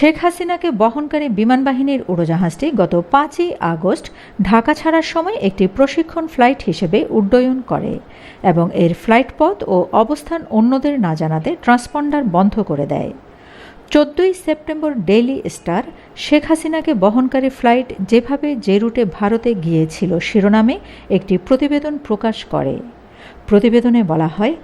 শেখ হাসিনাকে বহনকারী বিমান বাহিনীর উড়োজাহাজটি গত পাঁচই আগস্ট ঢাকা ছাড়ার সময় একটি প্রশিক্ষণ ফ্লাইট হিসেবে উড্ডয়ন করে এবং এর ফ্লাইট পথ ও অবস্থান অন্যদের না জানাতে ট্রান্সপন্ডার বন্ধ করে দেয়। চোদ্দই সেপ্টেম্বর ডেইলি স্টার শেখ হাসিনাকে বহনকারী ফ্লাইট যেভাবে যে রুটে ভারতে গিয়েছিল শিরোনামে একটি প্রতিবেদন প্রকাশ করে। প্রতিবেদনে বলা হয়,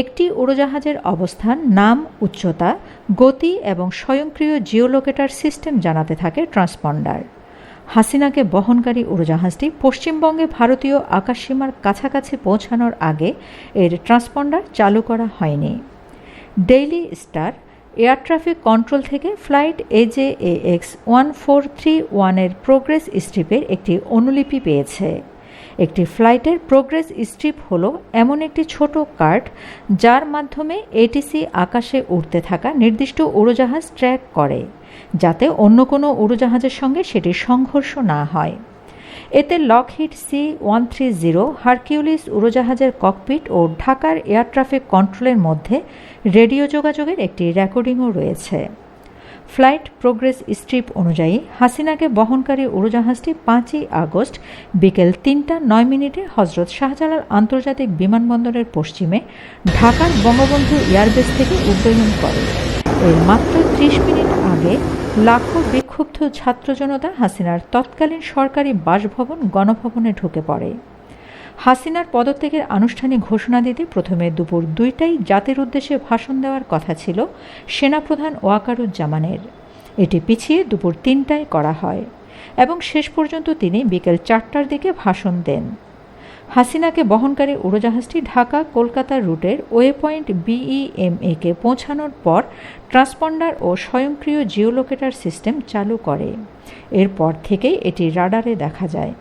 একটি উড়োজাহাজের অবস্থান, নাম, উচ্চতা, গতি এবং স্বয়ংক্রিয় জিওলোকেটার সিস্টেম জানাতে থাকে ট্রান্সপন্ডার। হাসিনাকে বহনকারী উড়োজাহাজটি পশ্চিমবঙ্গে ভারতীয় আকাশসীমার কাছাকাছি পৌঁছানোর আগে এর ট্রান্সপন্ডার চালু করা হয়নি। Daily Star, air traffic control থেকে flight AJ X one four three ওয়ানের প্রোগ্রেস স্ট্রিপের একটি অনুলিপি পেয়েছে। একটি ফ্লাইটের প্রোগ্রেস স্ট্রিপ হল এমন একটি ছোট কার্ড যার মাধ্যমে এটিসি আকাশে উড়তে থাকা নির্দিষ্ট উড়োজাহাজ ট্র্যাক করে, যাতে অন্য কোনো উড়োজাহাজের সঙ্গে সেটির সংঘর্ষ না হয়। এতে Lockheed C one three zero Hercules উড়োজাহাজের cockpit ও ঢাকার এয়ার ট্রাফিক কন্ট্রোলের মধ্যে রেডিও যোগাযোগের একটি রেকর্ডিংও রয়েছে। ফ্লাইট প্রোগ্রেস স্ট্রিপ অনুযায়ী হাসিনাকে বহনকারী উড়োজাহাজটি পাঁচই আগস্ট বিকেল তিনটা নয় মিনিটে হজরত শাহজালাল আন্তর্জাতিক বিমানবন্দরের পশ্চিমে ঢাকার বঙ্গবন্ধু এয়ারবেস থেকে উড্ডয়ন করে। এর মাত্র ত্রিশ মিনিট আগে লাখো বিক্ষুব্ধ ছাত্র জনতা হাসিনার তৎকালীন সরকারি বাসভবন, গণভবনে ঢুকে পড়ে। হাসিনার পদত্যাগের আনুষ্ঠানিক ঘোষণা দিতে প্রথমে দুপুর দুইটাই জাতির উদ্দেশ্যে ভাষণ দেওয়ার কথা ছিল সেনাপ্রধান ওয়াকারুজ্জামানের। এটি পিছিয়ে দুপুর তিনটায় করা হয় এবং শেষ পর্যন্ত তিনি বিকেল চারটার দিকে ভাষণ দেন। হাসিনাকে বহনকারী উড়োজাহাজটি ঢাকা কলকাতা রুটের ওয়ে পয়েন্ট বিইএমএ কে পৌঁছানোর পর ট্রান্সপন্ডার ও স্বয়ংক্রিয় জিওলোকেটার সিস্টেম চালু করে। এরপর থেকেই এটি রাডারে দেখা যায়।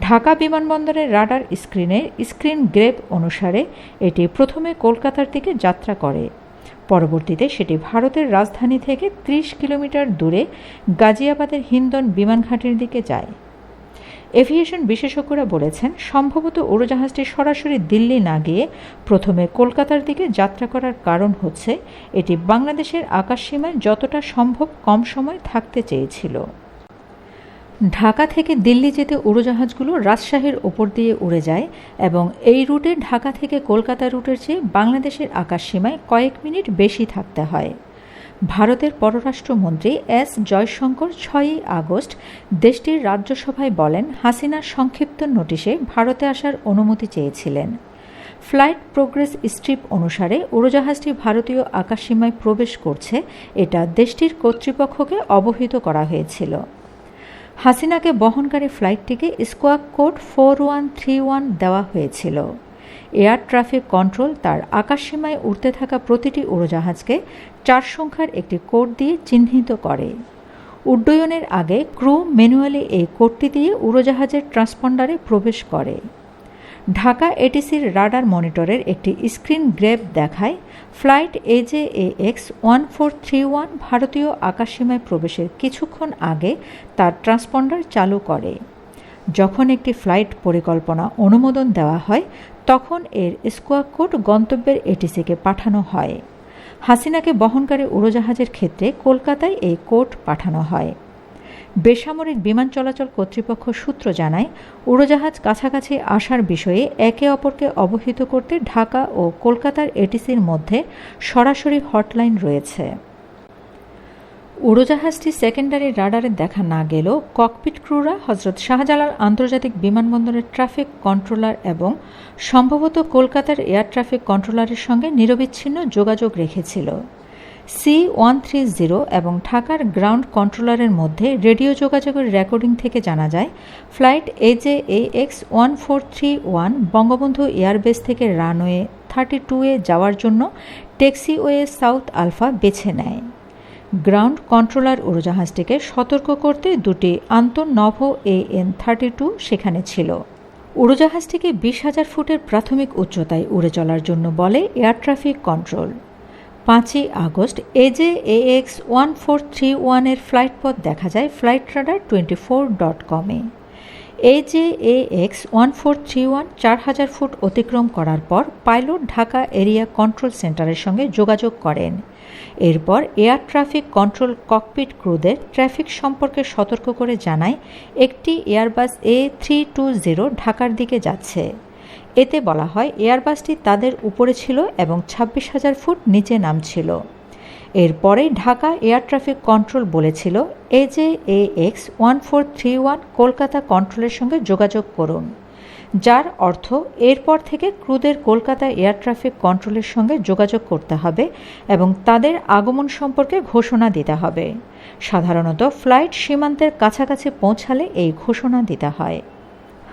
ঢাকা বিমানবন্দরের রাডার স্ক্রিনের স্ক্রিন গ্রেপ অনুসারে এটি প্রথমে কলকাতার দিকে যাত্রা করে। পরবর্তীতে সেটি ভারতের রাজধানী থেকে ত্রিশ কিলোমিটার দূরে গাজিয়াবাদের হিন্দন বিমান ঘাঁটির দিকে যায়। এভিয়েশন বিশেষজ্ঞরা বলেছেন, সম্ভবত উড়োজাহাজটি সরাসরি দিল্লি না গিয়ে প্রথমে কলকাতার দিকে যাত্রা করার কারণ হচ্ছে, এটি বাংলাদেশের আকাশসীমায় যতটা সম্ভব কম সময় থাকতে চেয়েছিল। ঢাকা থেকে দিল্লি যেতে উড়োজাহাজগুলো রাজশাহীর ওপর দিয়ে উড়ে যায় এবং এই রুটে ঢাকা থেকে কলকাতা রুটের চেয়ে বাংলাদেশের আকাশসীমায় কয়েক মিনিট বেশি থাকতে হয়। ভারতের পররাষ্ট্রমন্ত্রী এস জয়শঙ্কর ছয়ই আগস্ট দেশটির রাজ্যসভায় বলেন, হাসিনার সংক্ষিপ্ত নোটিশে ভারতে আসার অনুমতি চেয়েছিলেন। ফ্লাইট প্রোগ্রেস স্ট্রিপ অনুসারে উড়োজাহাজটি ভারতীয় আকাশসীমায় প্রবেশ করছে, এটা দেশটির কর্তৃপক্ষকে অবহিত করা হয়েছিল। হাসিনাকে বহনকারী ফ্লাইটটিকে squawk code four one three one দেওয়া হয়েছিল। এয়ার ট্রাফিক কন্ট্রোল তার আকাশসীমায় উড়তে থাকা প্রতিটি উড়োজাহাজকে চার সংখ্যার একটি কোড দিয়ে চিহ্নিত করে। উড্ডয়নের আগে ক্রু ম্যানুয়ালি এই কোডটি দিয়ে উড়োজাহাজের ট্রান্সপন্ডারে প্রবেশ করে। ঢাকা এটিসির রাডার মনিটরের একটি স্ক্রিন গ্রেপ দেখায় flight AJ X one four three one ভারতীয় আকাশসীমায় প্রবেশের কিছুক্ষণ আগে তার ট্রান্সপন্ডার চালু করে। যখন একটি ফ্লাইট পরিকল্পনা অনুমোদন দেওয়া হয়, তখন এর স্কোয়ার কোড গন্তব্যের এটিসিকে পাঠানো হয়। হাসিনাকে বহনকারী উড়োজাহাজের ক্ষেত্রে কলকাতায় এই কোড পাঠানো হয়। বেসামরিক বিমান চলাচল কর্তৃপক্ষ সূত্র জানায়, উড়োজাহাজ কাছাকাছি আসার বিষয়ে একে অপরকে অবহিত করতে ঢাকা ও কলকাতার এটিসির মধ্যে সরাসরি হটলাইন রয়েছে। উড়োজাহাজটি সেকেন্ডারি রাডারে দেখা না গেলেও ককপিট ক্রুরা হজরত শাহজালাল আন্তর্জাতিক বিমানবন্দরের ট্রাফিক কন্ট্রোলার এবং সম্ভবত কলকাতার এয়ার ট্রাফিক কন্ট্রোলারের সঙ্গে নিরবিচ্ছিন্ন যোগাযোগ রেখেছিল। সি ওয়ান থ্রি জিরো এবং ঢাকার গ্রাউন্ড কন্ট্রোলারের মধ্যে রেডিও যোগাযোগের রেকর্ডিং থেকে জানা যায়, flight AJ A X one four three one Bangabandhu airbase থেকে রানওয়ে থার্টি টুয়ে যাওয়ার জন্য টেক্সিওয়ে সাউথ আলফা বেছে নেয়। গ্রাউন্ড কন্ট্রোলার উড়োজাহাজটিকে সতর্ক করতে দুটি আন্তঃনভো এ এন থার্টি টু সেখানে ছিল। উড়োজাহাজটিকে বিশ হাজার ফুটের প্রাথমিক উচ্চতায় উড়ে চলার জন্য বলে এয়ার ট্রাফিক কন্ট্রোল। পাঁচই August AJ A X one four three ওয়ানের ফ্লাইট পথ দেখা যায় flight radar twenty four dot কমে AJ A X one four three one চার হাজার ফুট অতিক্রম করার পর পাইলট ঢাকা এরিয়া কন্ট্রোল সেন্টারের সঙ্গে যোগাযোগ করেন। এরপর এয়ার ট্রাফিক কন্ট্রোল ককপিট ক্রুদের ট্রাফিক সম্পর্কে সতর্ক করে জানায় একটি Airbus A three two zero ঢাকার দিকে যাচ্ছে। এতে বলা হয় এয়ারবাসটি তাদের উপরে ছিল এবং ছাব্বিশ হাজার ফুট নিচে নামছিল। এরপরে ঢাকা এয়ার ট্রাফিক কন্ট্রোল বলেছিল AJ A X one four three one Kolkata কন্ট্রোলের সঙ্গে যোগাযোগ করুন, যার অর্থ এরপর থেকে ক্রুদের কলকাতা এয়ার ট্রাফিক কন্ট্রোলের সঙ্গে যোগাযোগ করতে হবে এবং তাদের আগমন সম্পর্কে ঘোষণা দিতে হবে। সাধারণত ফ্লাইট সীমান্তের কাছাকাছি পৌঁছালে এই ঘোষণা দিতে হয়।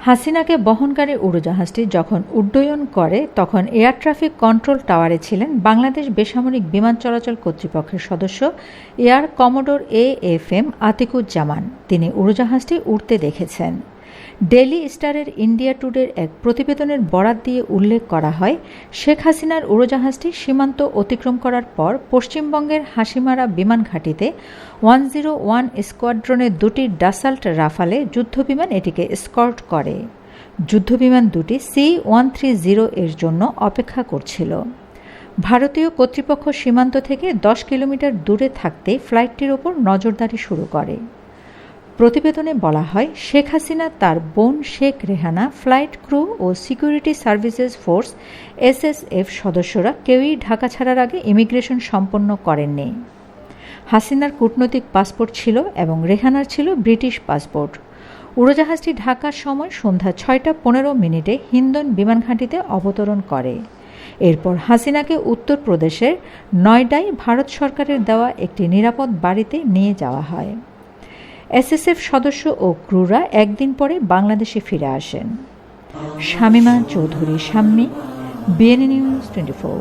হাসিনাকে বহনকারী উড়োজাহাজটি যখন উড্ডয়ন করে, তখন এয়ার ট্রাফিক কন্ট্রোল টাওয়ারে ছিলেন বাংলাদেশ বেসামরিক বিমান চলাচল কর্তৃপক্ষের সদস্য air commodore A F M Atiquzzaman. তিনি উড়োজাহাজটি উড়তে দেখেছেন। ডেলি স্টারের ইন্ডিয়া টুডের এক প্রতিবেদনের বরাত দিয়ে উল্লেখ করা হয়, শেখ হাসিনার উড়োজাহাজটি সীমান্ত অতিক্রম করার পর পশ্চিমবঙ্গের হাসিমারা বিমান ঘাঁটিতে ওয়ান জিরো ওয়ান স্কোয়াড্রনের দুটি ডাসাল্ট রাফালে যুদ্ধবিমান এটিকে স্কর্ট করে। যুদ্ধবিমান দুটি সি ওয়ান থ্রি জিরো এর জন্য অপেক্ষা করছিল। ভারতীয় কর্তৃপক্ষ সীমান্ত থেকে দশ কিলোমিটার দূরে থাকতে ফ্লাইটটির ওপর নজরদারি শুরু করে। প্রতিবেদনে বলা হয়, শেখ হাসিনা, তার বোন শেখ রেহানা, ফ্লাইট ক্রু ও সিকিউরিটি সার্ভিসেস ফোর্স এসএসএফ সদস্যরা কেউই ঢাকা ছাড়ার আগে ইমিগ্রেশন সম্পন্ন করেননি। হাসিনার কূটনৈতিক পাসপোর্ট ছিল এবং রেহানার ছিল ব্রিটিশ পাসপোর্ট। উড়োজাহাজটি ঢাকার সময় সন্ধ্যা ছয়টা পনেরো মিনিটে হিন্দন বিমানঘাঁটিতে অবতরণ করে। এরপর হাসিনাকে উত্তরপ্রদেশের নয়ডায় ভারত সরকারের দেওয়া একটি নিরাপদ বাড়িতে নিয়ে যাওয়া হয়। এসএসএফ সদস্য ও ক্রুরা একদিন পরে বাংলাদেশে ফিরে আসেন। Shamima Chowdhury Sammi BNA news twenty four